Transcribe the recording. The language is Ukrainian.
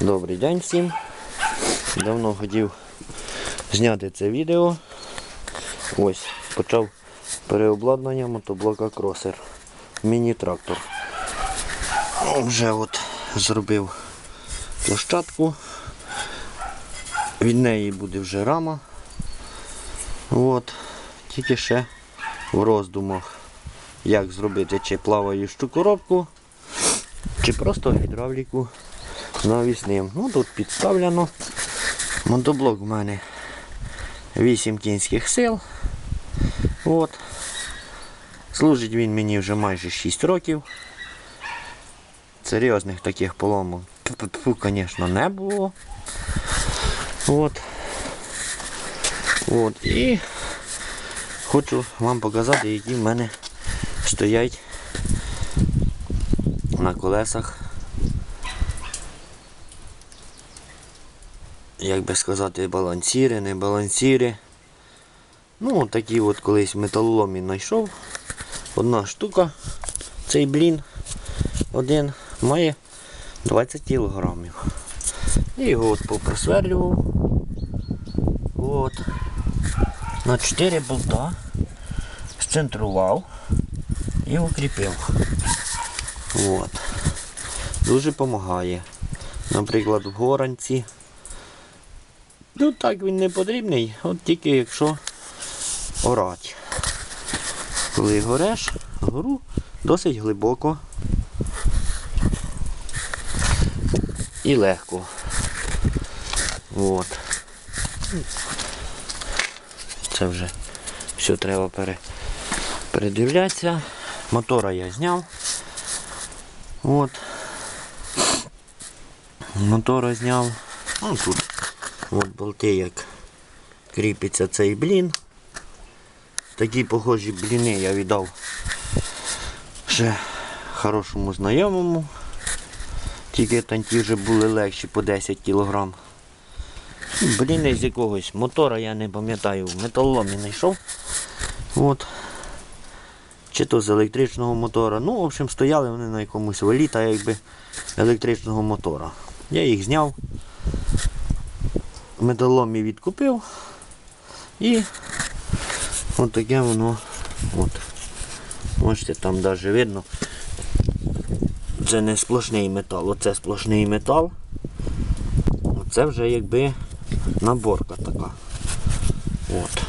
Добрий день всім. Давно хотів зняти це відео. Ось, почав переобладнання мотоблока кросер. Міні-трактор. Вже от зробив площадку. Від неї буде вже рама. От. Тільки ще в роздумах, як зробити чи плаваючу коробку, чи просто гідравліку навісним. Ну тут підставлено. Мотоблок в мене 8 кінських сил. От. Служить він мені вже майже 6 років. Серйозних таких поломок, звісно, не було. От. От. І хочу вам показати, які в мене стоять на колесах як би сказати, балансіри, не балансіри. Ну, такі от колись в металоломі знайшов. Одна штука, цей блін один має 20 кілограмів. І його от попросверлював. От. На 4 болта сцентрував і укріпив. От. Дуже допомагає. Наприклад, в горанці. Ну так він не потрібний, от тільки якщо орать. Коли гореш, гору досить глибоко і легко. От. Це вже все треба пере, передивлятися. Мотора я зняв. От. Мотора зняв. Ну, тут От болти як кріпиться цей блін. Такі похожі бліни я віддав ще хорошому знайомому. Тільки там ті вже були легші по 10 кг. Бліни з якогось мотора, я не пам'ятаю, в металоломі знайшов. От. Чи то з електричного мотора. Ну, в общем, стояли вони на якомусь валі та якби електричного мотора. Я їх зняв металомі відкупив і от таке воно от. Бачите, там навіть видно. Це не сплошний метал, оце сплошний метал. Оце вже якби наборка така. От.